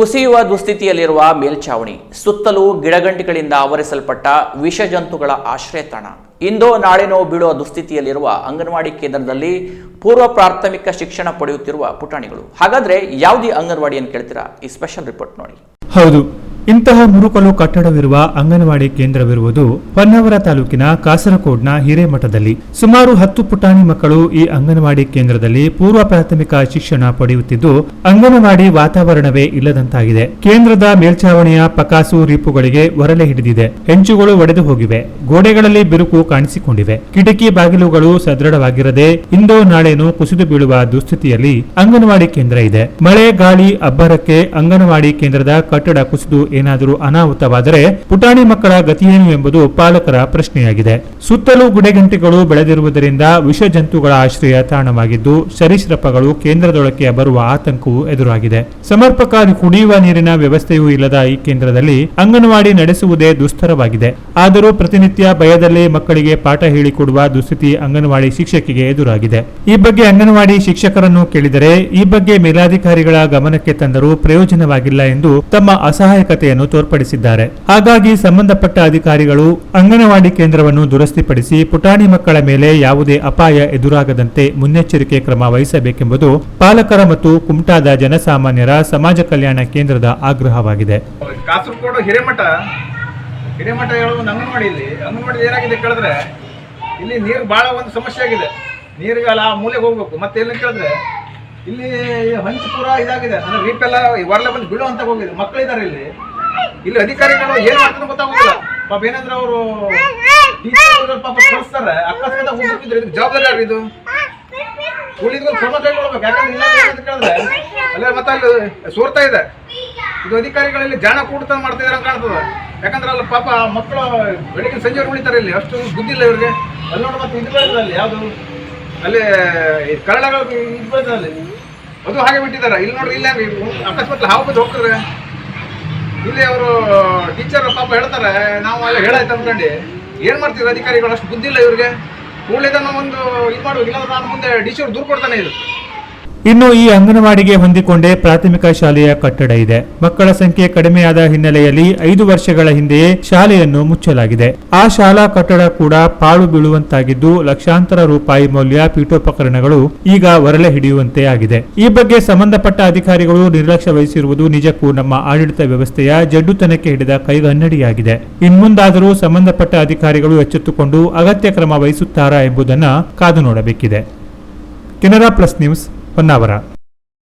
ಕುಸಿಯುವ ದುಸ್ಥಿತಿಯಲ್ಲಿರುವ ಮೇಲ್ಛಾವಣಿ, ಸುತ್ತಲೂ ಗಿಡಗಂಟಿಗಳಿಂದ ಆವರಿಸಲ್ಪಟ್ಟ ವಿಷಜಂತುಗಳ ಆಶ್ರಯ ತಾಣ. ಇಂದೋ ನಾಳೆನೋ ಬೀಳುವ ದುಸ್ಥಿತಿಯಲ್ಲಿರುವ ಅಂಗನವಾಡಿ ಕೇಂದ್ರದಲ್ಲಿ ಪೂರ್ವ ಪ್ರಾಥಮಿಕ ಶಿಕ್ಷಣ ಪಡೆಯುತ್ತಿರುವ ಪುಟಾಣಿಗಳು. ಹಾಗಾದ್ರೆ ಯಾವುದೇ ಅಂಗನವಾಡಿಯನ್ನು ಕೇಳ್ತೀರಾ? ಈ ಸ್ಪೆಷಲ್ ರಿಪೋರ್ಟ್ ನೋಡಿ. ಹೌದು. ಇಂತಹ ಮುರುಕಲು ಕಟ್ಟಡವಿರುವ ಅಂಗನವಾಡಿ ಕೇಂದ್ರವಿರುವುದು ಹೊನ್ನಾವರ ತಾಲೂಕಿನ ಕಾಸರಕೋಡ್ನ ಹಿರೇಮಠದಲ್ಲಿ. ಸುಮಾರು ಹತ್ತು ಪುಟಾಣಿ ಮಕ್ಕಳು ಈ ಅಂಗನವಾಡಿ ಕೇಂದ್ರದಲ್ಲಿ ಪೂರ್ವ ಪ್ರಾಥಮಿಕ ಶಿಕ್ಷಣ ಪಡೆಯುತ್ತಿದ್ದು, ಅಂಗನವಾಡಿ ವಾತಾವರಣವೇ ಇಲ್ಲದಂತಾಗಿದೆ. ಕೇಂದ್ರದ ಮೇಲ್ಛಾವಣಿಯ ಪಕಾಸು ರೀಪುಗಳಿಗೆ ಒರಲೆ ಹಿಡಿದಿದೆ. ಹೆಂಚುಗಳು ಒಡೆದು ಹೋಗಿವೆ. ಗೋಡೆಗಳಲ್ಲಿ ಬಿರುಕು ಕಾಣಿಸಿಕೊಂಡಿವೆ. ಕಿಟಕಿ ಬಾಗಿಲುಗಳು ಸದೃಢವಾಗಿರದೆ ಇಂದೋ ನಾಳೆನೂ ಕುಸಿದು ಬೀಳುವ ದುಸ್ಥಿತಿಯಲ್ಲಿ ಅಂಗನವಾಡಿ ಕೇಂದ್ರ ಇದೆ. ಮಳೆ, ಗಾಳಿ, ಅಬ್ಬರಕ್ಕೆ ಅಂಗನವಾಡಿ ಕೇಂದ್ರದ ಕಟ್ಟಡ ಕುಸಿದು ಏನಾದರೂ ಅನಾಹುತವಾದರೆ ಪುಟಾಣಿ ಮಕ್ಕಳ ಗತಿಯೇನು ಎಂಬುದು ಪಾಲಕರ ಪ್ರಶ್ನೆಯಾಗಿದೆ. ಸುತ್ತಲೂ ಗುಡೆಗಂಟೆಗಳು ಬೆಳೆದಿರುವುದರಿಂದ ವಿಷ ಜಂತುಗಳ ಆಶ್ರಯ ತಾಣವಾಗಿದ್ದು, ಸರೀಸೃಪಗಳು ಕೇಂದ್ರದೊಳಕ್ಕೆ ಬರುವ ಆತಂಕವೂ ಎದುರಾಗಿದೆ. ಸಮರ್ಪಕ ಕುಡಿಯುವ ನೀರಿನ ವ್ಯವಸ್ಥೆಯೂ ಇಲ್ಲದ ಈ ಕೇಂದ್ರದಲ್ಲಿ ಅಂಗನವಾಡಿ ನಡೆಸುವುದೇ ದುಸ್ತರವಾಗಿದೆ. ಆದರೂ ಪ್ರತಿನಿತ್ಯ ಭಯದಲ್ಲೇ ಮಕ್ಕಳಿಗೆ ಪಾಠ ಹೇಳಿಕೊಡುವ ದುಸ್ಥಿತಿ ಅಂಗನವಾಡಿ ಶಿಕ್ಷಕಿಗೆ ಎದುರಾಗಿದೆ. ಈ ಬಗ್ಗೆ ಅಂಗನವಾಡಿ ಶಿಕ್ಷಕರನ್ನು ಕೇಳಿದರೆ, ಈ ಬಗ್ಗೆ ಮೇಲಾಧಿಕಾರಿಗಳ ಗಮನಕ್ಕೆ ತಂದರೂ ಪ್ರಯೋಜನವಾಗಿಲ್ಲ ಎಂದು ತಮ್ಮ ಅಸಹಾಯಕತೆಯನ್ನು ತೋರ್ಪಡಿಸಿದ್ದಾರೆ. ಹಾಗಾಗಿ ಸಂಬಂಧಪಟ್ಟ ಅಧಿಕಾರಿಗಳು ಅಂಗನವಾಡಿ ಕೇಂದ್ರವನ್ನು ದುರಸ್ತಿಪಡಿಸಿ ಪುಟಾಣಿ ಮಕ್ಕಳ ಮೇಲೆ ಯಾವುದೇ ಅಪಾಯ ಎದುರಾಗದಂತೆ ಮುನ್ನೆಚ್ಚರಿಕೆ ಕ್ರಮ ವಹಿಸಬೇಕೆಂಬುದು ಪಾಲಕರ ಮತ್ತು ಕುಮಟಾದ ಜನಸಾಮಾನ್ಯರ ಸಮಾಜ ಕಲ್ಯಾಣ ಕೇಂದ್ರದ ಆಗ್ರಹವಾಗಿದೆ. ಕಾಸರಗೋಡು ಹಿರೇಮಠ ಹಿರೇಮಠ ಒಂದು ಅಂಗನವಾಡಿ ಏನಾಗಿದೆ ಕೇಳಿದ್ರೆ, ಇಲ್ಲಿ ನೀರು ಬಹಳ ಒಂದು ಸಮಸ್ಯೆ ಆಗಿದೆ. ನೀರಿಗೆ ಅಲ್ಲ ಆ ಮೂಲೆಗೆ ಹೋಗ್ಬೇಕು. ಮತ್ತೆ ಎಲ್ಲಿ ಕೇಳಿದ್ರೆ, ಇಲ್ಲಿ ಹಂಚು ಇದಾಗಿದೆ. ಅಂದ್ರೆ ರೀಪೆಲ್ಲ ಹೊರಲೆ ಬಂದು ಬೀಳುವಂತ ಹೋಗಿದೆ. ಮಕ್ಕಳಿದ್ದಾರೆ ಇಲ್ಲಿ. ಇಲ್ಲಿ ಅಧಿಕಾರಿಗಳು ಏನ್ ಮಾಡ್ತಾರೆ ಗೊತ್ತಾಗೋದಿಲ್ಲ. ಪಾಪ ಏನಂದ್ರೆ ಅವರು ಪಾಪ ಕಳಿಸ್ತಾರೆ. ಅಕಸ್ಮಾತ್ ಹೋಗಿದ್ರೆ ಇದಕ್ಕೆ ಜವಾಬ್ದಾರಿ ಯಾರು ಇದು? ಉಳಿದ್ಕೊಂಡು ಕ್ರಮ ಕೈಗೊಳ್ಬೇಕು ಯಾಕಂದ್ರೆ ಇಲ್ಲ ಅಂತ ಕೇಳಿದ್ರೆ ಅಲ್ಲೇ ಮತ್ತೆ ಅಲ್ಲಿ ಸೋರ್ತಾ ಇದೆ. ಇದು ಅಧಿಕಾರಿಗಳಲ್ಲಿ ಜಾಣ ಕೂಡ್ತಾ ಮಾಡ್ತಾ ಇದಾರೆ ಕಾಣ್ತದೆ. ಯಾಕಂದ್ರೆ ಅಲ್ಲಿ ಪಾಪ ಮಕ್ಕಳು ಬೆಳಿಗ್ಗೆ ಸಂಜೆ ಉಳಿತಾರೆ ಇಲ್ಲಿ. ಅಷ್ಟು ಬುದ್ಧಿ ಇಲ್ಲ ಇವ್ರಿಗೆ. ಅಲ್ಲಿ ನೋಡಿ ಮತ್ತೆ ಇದು ಅಲ್ಲಿ ಯಾವುದು? ಅಲ್ಲಿ ಕರಳಗಳು ಇದು ಅಲ್ಲಿ. ಅದು ಹಾಗೆ ಬಿಟ್ಟಿದ್ದಾರೆ. ಇಲ್ಲಿ ನೋಡ್ರಿ, ಇಲ್ಲ ಅಕಸ್ಮಾತ್ ಹಾವು ಬಂದು ಹೋಗ್ತಾರೆ ಇಲ್ಲಿ ಅವರು ಟೀಚರ್ ಪಾಪ ಹೇಳ್ತಾರೆ, ನಾವು ಅಲ್ಲಿ ಹೇಳಾಯ್ತು ಅನ್ಕೊಂಡು. ಏನ್ ಮಾಡ್ತೀವಿ ಅಧಿಕಾರಿಗಳು? ಅಷ್ಟು ಬುದ್ಧಿ ಇಲ್ಲ ಇವ್ರಿಗೆ. ಕೂಡಲೇ ಒಂದು ಇದು ಮಾಡ್ಬೇಕು ಇಲ್ಲಾಂದ್ರೆ ನಾನು ಮುಂದೆ ಡಿ ಸಿ ದೂರು ಕೊಡ್ತಾನೆ ಇದು. ಇನ್ನು ಈ ಅಂಗನವಾಡಿಗೆ ಹೊಂದಿಕೊಂಡೇ ಪ್ರಾಥಮಿಕ ಶಾಲೆಯ ಕಟ್ಟಡ ಇದೆ. ಮಕ್ಕಳ ಸಂಖ್ಯೆ ಕಡಿಮೆಯಾದ ಹಿನ್ನೆಲೆಯಲ್ಲಿ ಐದು ವರ್ಷಗಳ ಹಿಂದೆಯೇ ಶಾಲೆಯನ್ನು ಮುಚ್ಚಲಾಗಿದೆ. ಆ ಶಾಲಾ ಕಟ್ಟಡ ಕೂಡ ಪಾಳು ಬೀಳುವಂತಾಗಿದ್ದು ಲಕ್ಷಾಂತರ ರೂಪಾಯಿ ಮೌಲ್ಯ ಪೀಠೋಪಕರಣಗಳು ಈಗ ಒರಳೆ ಹಿಡಿಯುವಂತೆ ಆಗಿದೆ. ಈ ಬಗ್ಗೆ ಸಂಬಂಧಪಟ್ಟ ಅಧಿಕಾರಿಗಳು ನಿರ್ಲಕ್ಷ್ಯ ವಹಿಸಿರುವುದು ನಿಜಕ್ಕೂ ನಮ್ಮ ಆಡಳಿತ ವ್ಯವಸ್ಥೆಯ ಜಡ್ಡುತನಕ್ಕೆ ಹಿಡಿದ ಕೈಗನ್ನಡಿಯಾಗಿದೆ. ಇನ್ಮುಂದಾದರೂ ಸಂಬಂಧಪಟ್ಟ ಅಧಿಕಾರಿಗಳು ಎಚ್ಚೆತ್ತುಕೊಂಡು ಅಗತ್ಯ ಕ್ರಮ ವಹಿಸುತ್ತಾರಾ ಎಂಬುದನ್ನು ಕಾದು ನೋಡಬೇಕಿದೆ. Canara plus news. ಹೊನ್ನಾವರ